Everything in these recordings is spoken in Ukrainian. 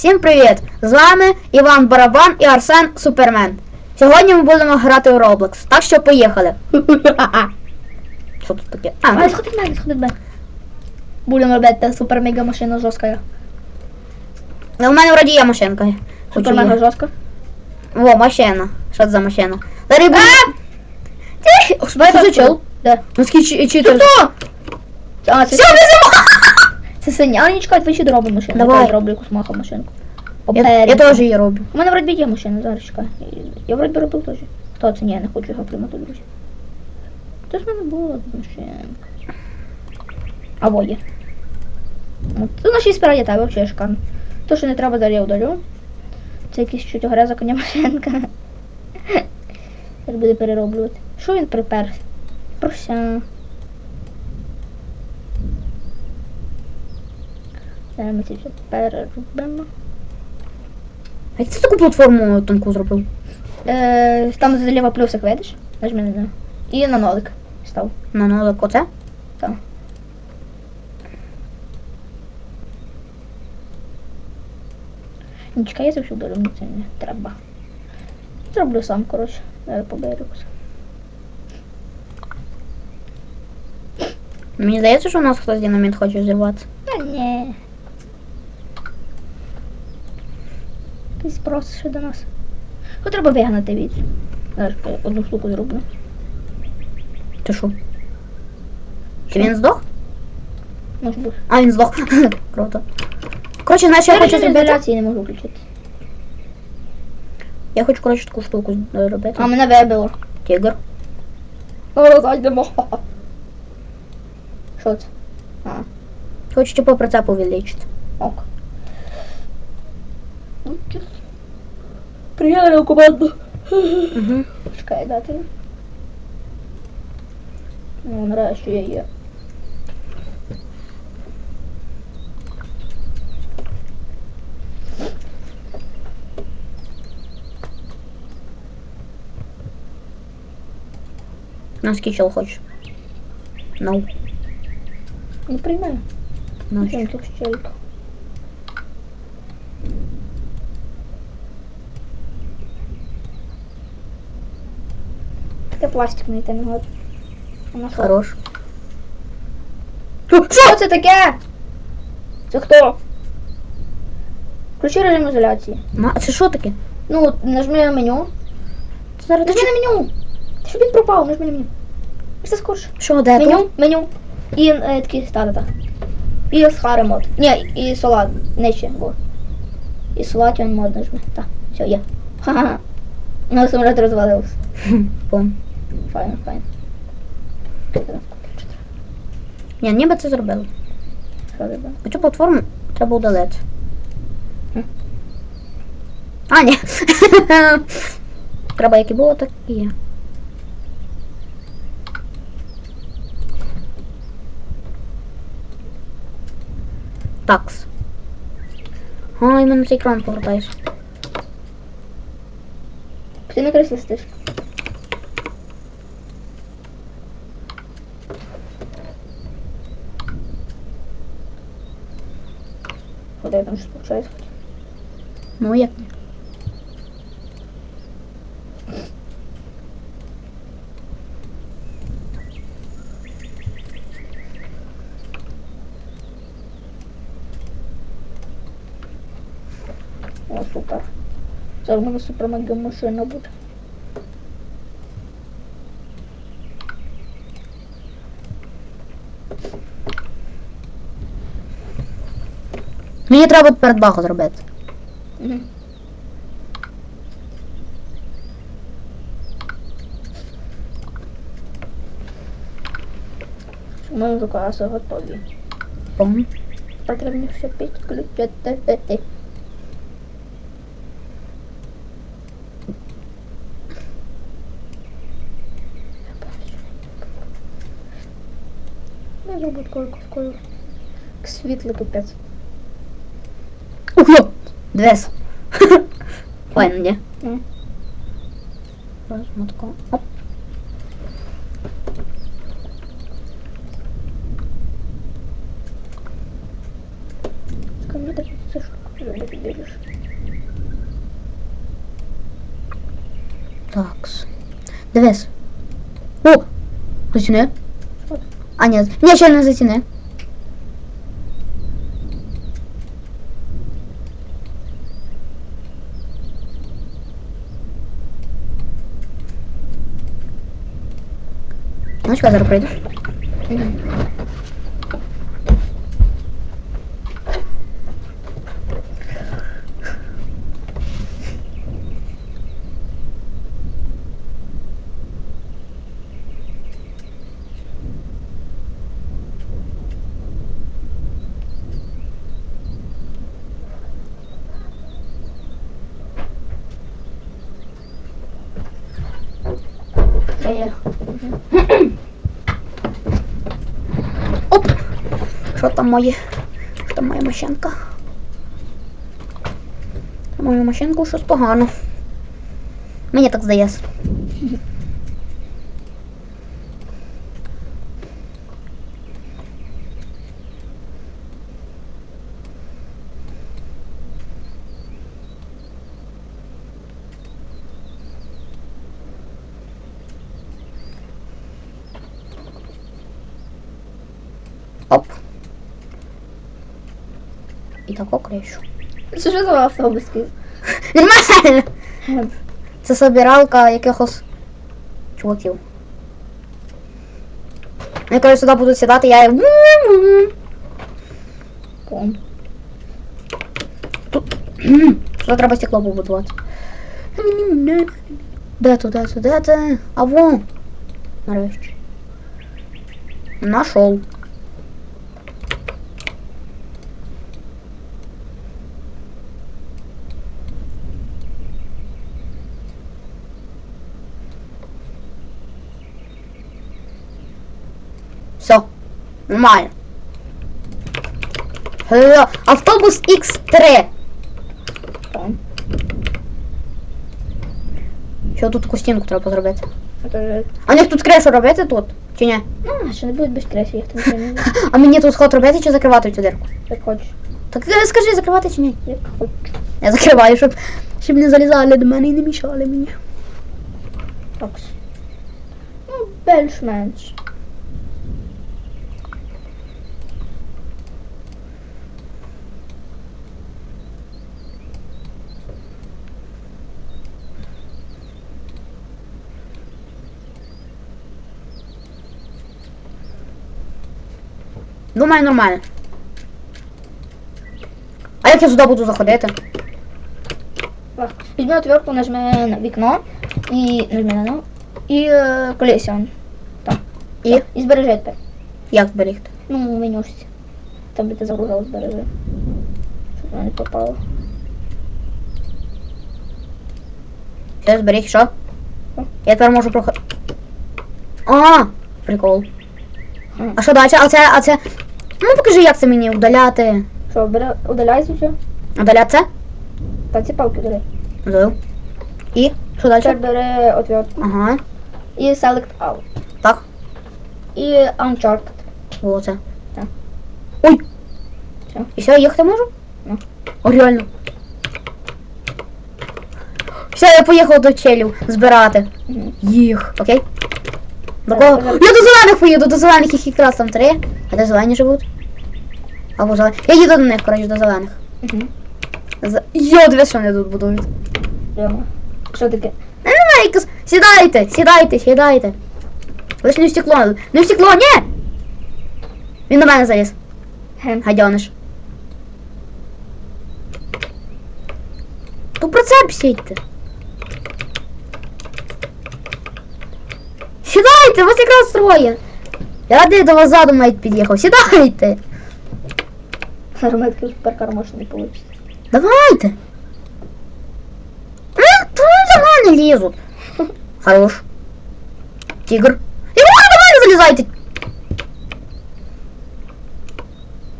Всім привіт! З вами Іван Барабан і Арсен Супермен. Сьогодні ми будемо грати у Roblox, так що поїхали. Що тут таке? А, А, сходи в мене, сходи мене. Будемо робити супер мега машина жорстка. ну, у мене вроді є машинка. Супер мега жорстка. Во, машина. Що це за машина? Зараз буде... Ти! Що чел? Де? Ну скільки читер. А, це, Все, синя. А, не чекай, ви ще доробимо машину. Давай. Я зроблю якусь маху машинку. Я, я теж її роблю. У мене вроді є машина, зараз чекай. Я вроді робив теж. Хто це? Ні, я не хочу його приймати, друзі. Це ж в мене була машинка. Або є. От. Це наші справді так, взагалі шикарно. То, що не треба, далі я удалю. Це якийсь чуть гряза коня машинка. Як буде перероблювати. Що він припер? Прося. Зараз ми це все переробимо. А ти таку платформу тонку зробив? Е, там зліва плюсик, видиш? Нажми на нього. І на нолик став. На нолик оце? Так. Ну, чекай, я все долю, мені це не треба. Зроблю сам, коротше. Зараз поберу. Мені здається, що у нас хтось динаміт хоче зірвати. Та ні. Якийсь просто ще до нас. Хоч треба вигнати від. Зараз я одну штуку зроблю. Ти що? Чи він здох? Може бути. А, він здох. Круто. Коротше, знаєш, я Я хочу зробити? ізоляції не можу включити. Я хочу, коротше, таку штуку е, робити. А мене вибило. Тігр. О, зайдемо. Що це? А, Хочу, типу, прицеп увеличити. ок. Приїхали команду. Угу. Чекай, дати. Ну, нарешті я є. На скічел хочеш. Ну, Не приймаю. ну. Чим тут щелька? Пластик не йти не годно. Хорош. Що це таке? Це хто? Включи режим ізоляції. Ма, це що таке? Ну, нажми на меню. Зараз Нажми на меню. Щоб він пропав, нажми на меню. Все скорше. Що, де Меню, тут? меню. І е, такі та-та-та. І схари мод. Ні, і салат. Нижче, бо. І салат він мод нажми. Так, все, є. Ха-ха. Ну, самоліт розвалився. Пом. Файно, файно. Ні, ніби це зробили. Що робимо? Оцю платформу треба удалити. Хм. А, ні. треба, як і було, так і є. Такс. А, іменно цей екран повертаєш. Ти на креслі стиш. Куди там щось получається? Ну, як ні. О, супер. Це в мене супер мега машина буде. Мені треба передбаху зробити. Угу. Мої рукаси готові. Пом. Потрібно все підключити. Не зробить кольку в колю. Світло капець. Двес. Ні? Ні. Возьму таку. Оп. Це штука. Зуби ти біжиш. Такс. Дивись. О! Затяни. Що? А, ні. Ні, ще не затяни. Ну, чекай, зараз прийдеш. Я є. Оп! Що там моє? Що там моя машинка? Мою машинку щось погано. Мені так здається. Оп. І тако. Це що за автобус? Нормально! Це собиралка якихось чуваків. Вони коли сюди будуть сідати, я. Ком. Сюди треба стекло побудувати. Де то, де то, де то? А вон. Нарешті. Нашов. Все. Нормально. Е, Автобус X3. Ком. Що тут таку стінку треба зробити? А них тут кришу робити тут? Чи ні? Ну, ще не буде без кресі, їх там не буде. А мені тут сход робити чи закривати цю дирку? Як хочеш. Так е, скажи, закривати чи ні? Як хочеш. Я закриваю, щоб, щоб не залізали до мене і не мішали мені. Так. Ну, більш-менш. Думаю, нормально. А як я сюди буду заходити? Візьми отвертку, нажми на вікно і нажми на нього. І е, колесі он. Там. І? Так, І збережи тепер. Як зберігти? Ну, менюшці. Там де ти загружав, збережи. Щоб вона не попала. Все, зберіг, що? Що? Я тепер можу проходити. А, прикол. А що далі? А це, а це. Ну покажи, як це мені удаляти. Що, бери, удаляйся все. Удаляти це? Та ці палки бери. Удалив. І? Що Тепер далі? бери отвертку. Ага. І select out. Так. І uncharted. О, це. Так. Ой! Все. І все, їхати можу? Ну. О, реально. Все, я поїхав до челів збирати. Угу. Їх. Окей? До Так, кого? тепер- Я до зелених поїду, до зелених їх якраз там три. А де зелені живуть? Або зелені. Я їду до них, коротше, до зелених. Угу. З... Йо, дивись, що вони тут будують. Прямо. Що таке? Не знаю, якось. Сідайте, сідайте, сідайте. Лиш не в стекло. Не в стекло, ні! Він до мене заліз. Гадьониш. То прицеп сідьте. Сідайте, вас якраз троє. Я радий до вас задом навіть під'їхав. Сідайте. Арметки суперкар може не вийде. Давайте. М, то за мене лізуть. Хорош. Тигр. І ви до мене залізайте.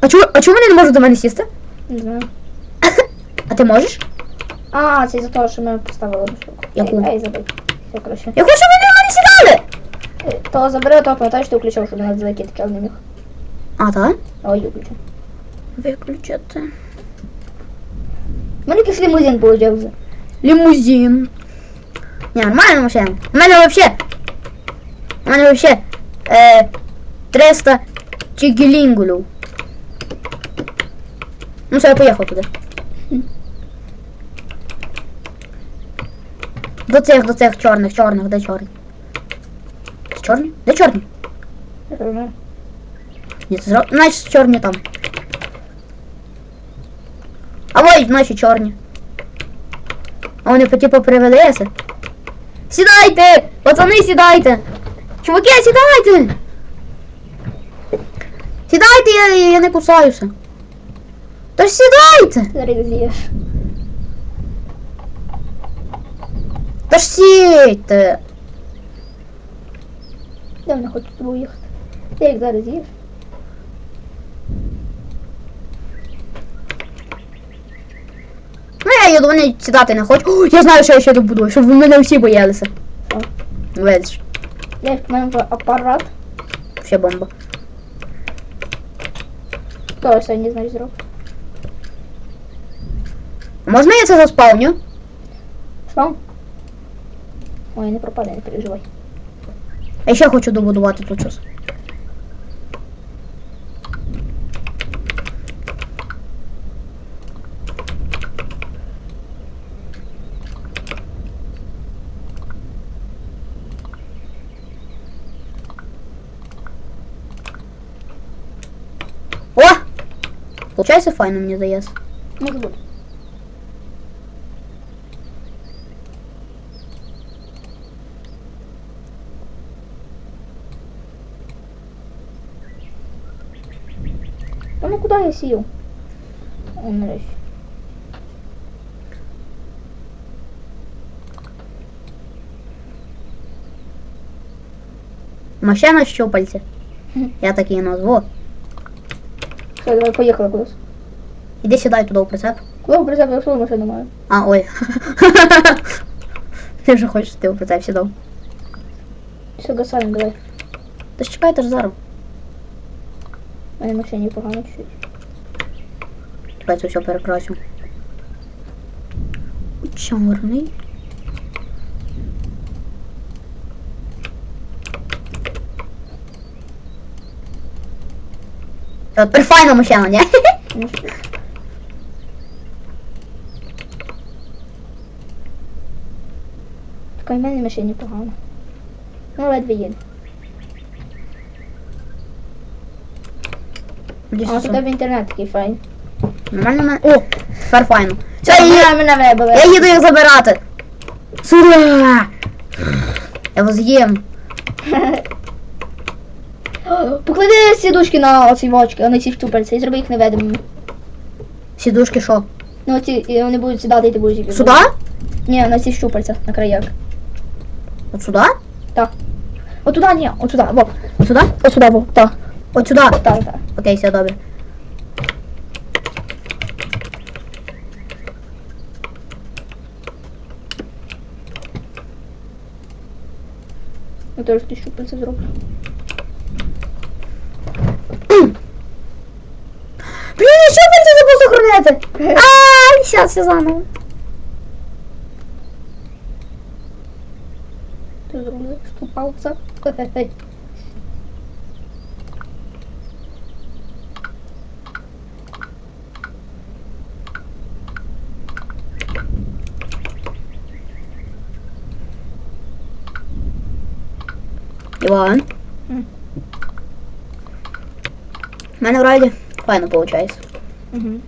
А чому, а чому вони не можуть до мене сісти? Не знаю. А ти можеш? А, це із-за того, що ми поставили штуку. Яку? Ей, ей. Все, коротше. Я хочу, щоб вони на мене сідали. Е, То забери, то пам'ятаєш, ти включив, щоб до нас залетіти, чел не міг. А, так? Ой, виключив. Виключити. якийсь лимузин получився. Лимузин. Не, нормальная машина. У мене вообще... У мене вообще... Е, 300 чигелінгулів. Ну все, я поїхав туди. До цих, до цих чорних, чорних, де чорні? Це чорні? Де чорні? Ні, це зро... Значить чорні там. А ой, наші чорні. А вони по типу привелися. Сідайте! Пацани, сідайте! Чуваки, сідайте! Сідайте, я, я не кусаюся. Та ж сідайте! Зараз з'їш. Та ж сідьте! Я не хочу з їхати. Ти як зараз з'їш? Ну я їду, вони сідати не хочуть. О, я знаю, що я ще добудую, щоб мене всі боялися. Видиш, Я в мене апарат. ще бомба. Хто це не знаєш зробив? Можна я це заспавню? Спам? Ой, не пропаде, не переживай. Я ще хочу добудувати тут щось. О! Получається файно, мені здається. Може бути. А ну куда я сел? О, нарешті. Машина щупальця. Мгм. Я так її назву. Все, давай поїхали кудись. Іди сідай туди у прицеп. Куда ви прицеп, я свою машину маю? А, ой. Ти вже хочеш, ти у прицеп сідав. Все, гасаємо, давай. Та ж чекайте ж зараз. У мене машині погано чуть. Чекай, це все перекрасю. Чорний. Тепер файна машина? Ну. Така в мене машині погано. Ну, ледве їде. Іди А, сюди. у тебе інтернет такий файн. Нормально мене. О, тепер файно. Все, я, мене, мене вибили. я їду їх забирати. Сюда! Я вас їм. Поклади сідушки на оці вочки, на ці щупальці і зроби їх невидимими. Сідушки що? Ну оці, і вони будуть сідати, і ти будеш їх. Сюди? Ні, на ці щупальця, на краях. От сюди? От туди, ні, от туди, во. Сюди? От сюди, во, так, От сюди. так, так. Окей, все добре. Я теж ті щупальця зроблю. Блін, я що це забув сохранити? Ай, зараз все заново. Ти зроблю щупалця. Хе-хе-хе. Іван. У мене вроді файно виходить. Мгм.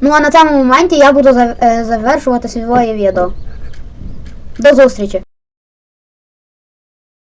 Ну а на цьому моменті я буду е, завершувати своє відео. До зустрічі!